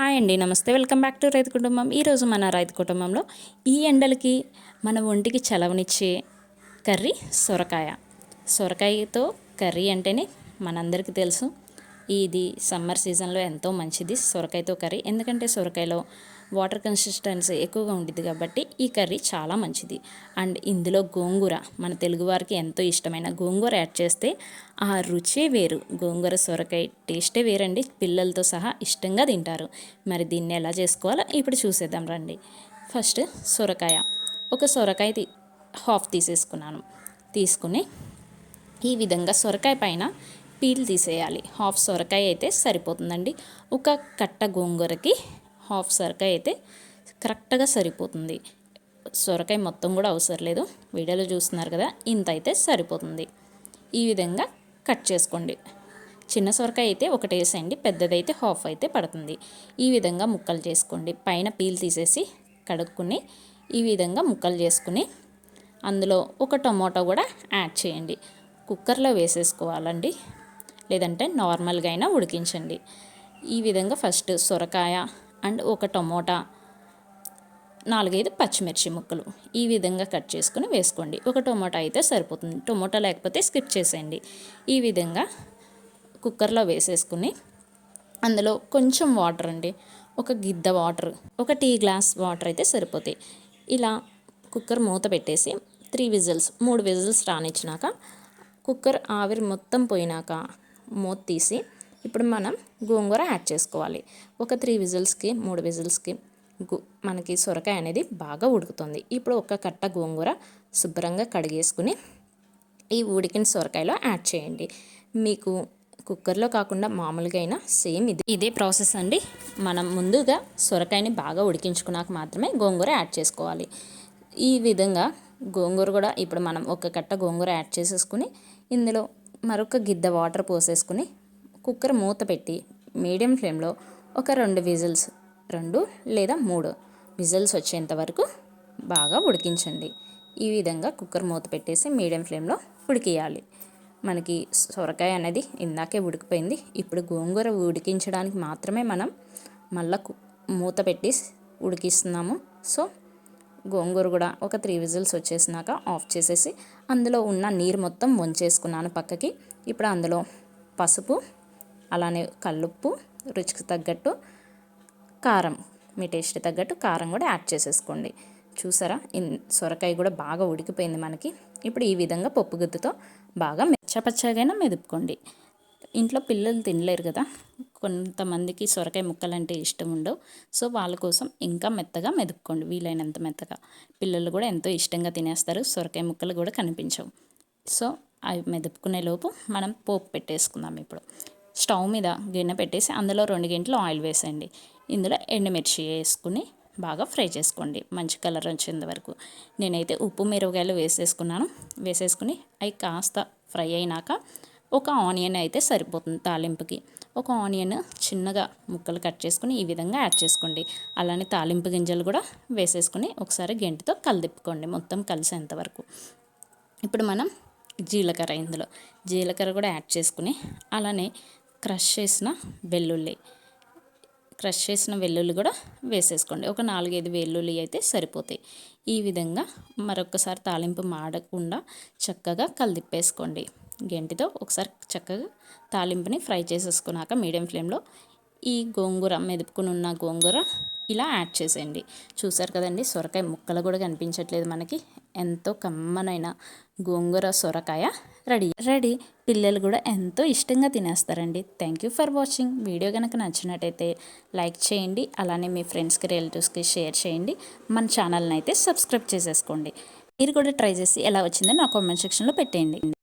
Hi అండి నమస్తే. Welcome back to రైతు కుటుంబం. ఈరోజు మన రైతు కుటుంబంలో ఈ ఎండలకి మన ఒంటికి చలవనిచ్చే కర్రీ సొరకాయ. సొరకాయతో కర్రీ అంటేనే మనందరికీ తెలుసు ఇది సమ్మర్ సీజన్లో ఎంతో మంచిది సొరకాయతో కర్రీ. ఎందుకంటే సొరకాయలో వాటర్ కన్సిస్టెన్సీ ఎక్కువగా ఉంటుంది కాబట్టి ఈ కర్రీ చాలా మంచిది. అండ్ ఇందులో గోంగూర మన తెలుగువారికి ఎంతో ఇష్టమైన గోంగూర యాడ్ చేస్తే ఆ రుచే వేరు. గోంగూర సొరకాయ టేస్టే వేరండి. పిల్లలతో సహా ఇష్టంగా తింటారు. మరి దీన్ని ఎలా చేసుకోవాలో ఇప్పుడు చూసేద్దాం రండి. ఫస్ట్ సొరకాయ ఒక సొరకాయ హాఫ్ తీసేసుకున్నాను. తీసుకుని ఈ విధంగా సొరకాయ పైన పీల్ తీసేయాలి. హాఫ్ సొరకాయ అయితే సరిపోతుందండి. ఒక కట్ట గోంగూరకి హాఫ్ సొరకాయ అయితే కరెక్ట్గా సరిపోతుంది. సొరకాయ మొత్తం కూడా అవసరం లేదు. వీడియోలో చూస్తున్నారు కదా ఇంత అయితే సరిపోతుంది. ఈ విధంగా కట్ చేసుకోండి. చిన్న సొరకాయ అయితే ఒకటి వేసేయండి పెద్దదైతే హాఫ్ అయితే పడుతుంది. ఈ విధంగా ముక్కలు చేసుకోండి. పైన పీల్ తీసేసి కడుక్కుని ఈ విధంగా ముక్కలు చేసుకుని అందులో ఒక టొమాటో కూడా యాడ్ చేయండి. కుక్కర్లో వేసేసుకోవాలండి. లేదంటే నార్మల్గా అయినా ఉడికించండి. ఈ విధంగా ఫస్ట్ సొరకాయ అండ్ ఒక టమోటా. నాలుగైదు పచ్చిమిర్చి ముక్కలు. ఈ విధంగా కట్ చేసుకుని వేసుకోండి. ఒక టొమాటో అయితే సరిపోతుంది. టొమాటో లేకపోతే స్కిప్ చేసేయండి. ఈ విధంగా కుక్కర్లో వేసేసుకుని అందులో కొంచెం వాటర్ అండి. ఒక గిద్ద వాటర్ ఒక టీ గ్లాస్ వాటర్ అయితే సరిపోతాయి. ఇలా కుక్కర్ మూత పెట్టేసి త్రీ విజిల్స్ మూడు విజిల్స్ రానిచ్చినాక కుక్కర్ ఆవిరి మొత్తం పోయినాక మూత తీసి ఇప్పుడు మనం గోంగూర యాడ్ చేసుకోవాలి. ఒక త్రీ విజిల్స్కి మూడు విజిల్స్కి మనకి సొరకాయ అనేది బాగా ఉడుకుతుంది. ఇప్పుడు ఒక కట్ట గోంగూర శుభ్రంగా కడిగేసుకుని ఈ ఉడికిన సొరకాయలో యాడ్ చేయండి. మీకు కుక్కర్లో కాకుండా మామూలుగా అయినా సేమ్ ఇది ఇదే ప్రాసెస్ అండి. మనం ముందుగా సొరకాయని బాగా ఉడికించుకున్నాక మాత్రమే గోంగూర యాడ్ చేసుకోవాలి. ఈ విధంగా గోంగూర కూడా ఇప్పుడు మనం ఒక కట్ట గోంగూర యాడ్ చేసేసుకుని ఇందులో మరొక గిద్ద వాటర్ పోసేసుకుని కుక్కర్ మూత పెట్టి మీడియం ఫ్లేమ్లో ఒక రెండు విజిల్స్ రెండు లేదా మూడు విజిల్స్ వచ్చేంత వరకు బాగా ఉడికించండి. ఈ విధంగా కుక్కర్ మూత పెట్టేసి మీడియం ఫ్లేమ్లో ఉడికియాలి. మనకి సొరకాయ అనేది ఇందాకే ఉడికిపోయింది. ఇప్పుడు గోంగూర ఉడికించడానికి మాత్రమే మనం మళ్ళా మూత పెట్టి ఉడికిస్తున్నాము. సో గోంగూర కూడా ఒక త్రీ విజిల్స్ వచ్చేసినాక ఆఫ్ చేసేసి అందులో ఉన్న నీరు మొత్తం వంచేసుకున్నాను పక్కకి. ఇప్పుడు అందులో పసుపు అలానే కల్లుప్పు రుచికి తగ్గట్టు కారం మీ టేస్ట్ తగ్గట్టు కారం కూడా యాడ్ చేసేసుకోండి. చూసారా? సొరకాయ కూడా బాగా ఉడికిపోయింది మనకి. ఇప్పుడు ఈ విధంగా పప్పు గుత్తుతో బాగా మెచ్చపచ్చగానే మెదుపుకోండి. ఇంట్లో పిల్లలు తినలేరు కదా? కొంతమందికి సొరకాయ ముక్కలు అంటే ఇష్టం ఉండవు. సో వాళ్ళ కోసం ఇంకా మెత్తగా మెదుపుకోండి. వీలైనంత మెత్తగా. పిల్లలు కూడా ఎంతో ఇష్టంగా తినేస్తారు. సొరకాయ ముక్కలు కూడా కనిపించవు. సో అవి మెదుపుకునే లోపు మనం పోపు పెట్టేసుకుందాం ఇప్పుడు. స్టవ్ మీద గిన్నె పెట్టేసి అందులో రెండు గింటలు ఆయిల్ వేసేయండి. ఇందులో ఎండుమిర్చి వేసుకుని బాగా ఫ్రై చేసుకోండి. మంచి కలర్ వచ్చేంత వరకు. నేనైతే ఉప్పు మిరపకాయలు వేసేసుకున్నాను. వేసేసుకుని అవి కాస్త ఫ్రై అయినాక ఒక ఆనియన్ అయితే సరిపోతుంది తాలింపుకి. ఒక ఆనియన్ చిన్నగా ముక్కలు కట్ చేసుకుని ఈ విధంగా యాడ్ చేసుకోండి. అలానే తాలింపు గింజలు కూడా వేసేసుకుని ఒకసారి గెంటితో కలిదిప్పుకోండి. మొత్తం కలిసేంత వరకు. ఇప్పుడు మనం జీలకర్ర ఇందులో. జీలకర్ర కూడా యాడ్ చేసుకుని అలానే క్రష్ చేసిన వెల్లుల్లి క్రష్ చేసిన వెల్లుల్లి కూడా వేసేసుకోండి. ఒక నాలుగైదు వెల్లుల్లి అయితే సరిపోతాయి. ఈ విధంగా మరొకసారి తాలింపు మాడకుండా చక్కగా కలిదిప్పేసుకోండి. గెంటితో ఒకసారి చక్కగా తాలింపుని ఫ్రై చేసేసుకున్నాక మీడియం ఫ్లేమ్లో ఈ గోంగూర మెదుపుకుని ఉన్న గోంగూర ఇలా యాడ్ చేసేయండి. చూసారు కదండి సొరకాయ ముక్కలు కూడా కనిపించట్లేదు మనకి. ఎంతో కమ్మనైన గోంగూర సొరకాయ రెడీ. రెడీ. పిల్లలు కూడా ఎంతో ఇష్టంగా తినేస్తారండి. Thank you for watching video కనుక నచ్చినట్టయితే లైక్ చేయండి అలానే మీ ఫ్రెండ్స్కి రిలేటివ్స్కి షేర్ చేయండి. మన ఛానల్ని అయితే సబ్స్క్రైబ్ చేసేసుకోండి. మీరు కూడా ట్రై చేసి ఎలా వచ్చిందో నా కామెంట్ సెక్షన్లో పెట్టేయండి.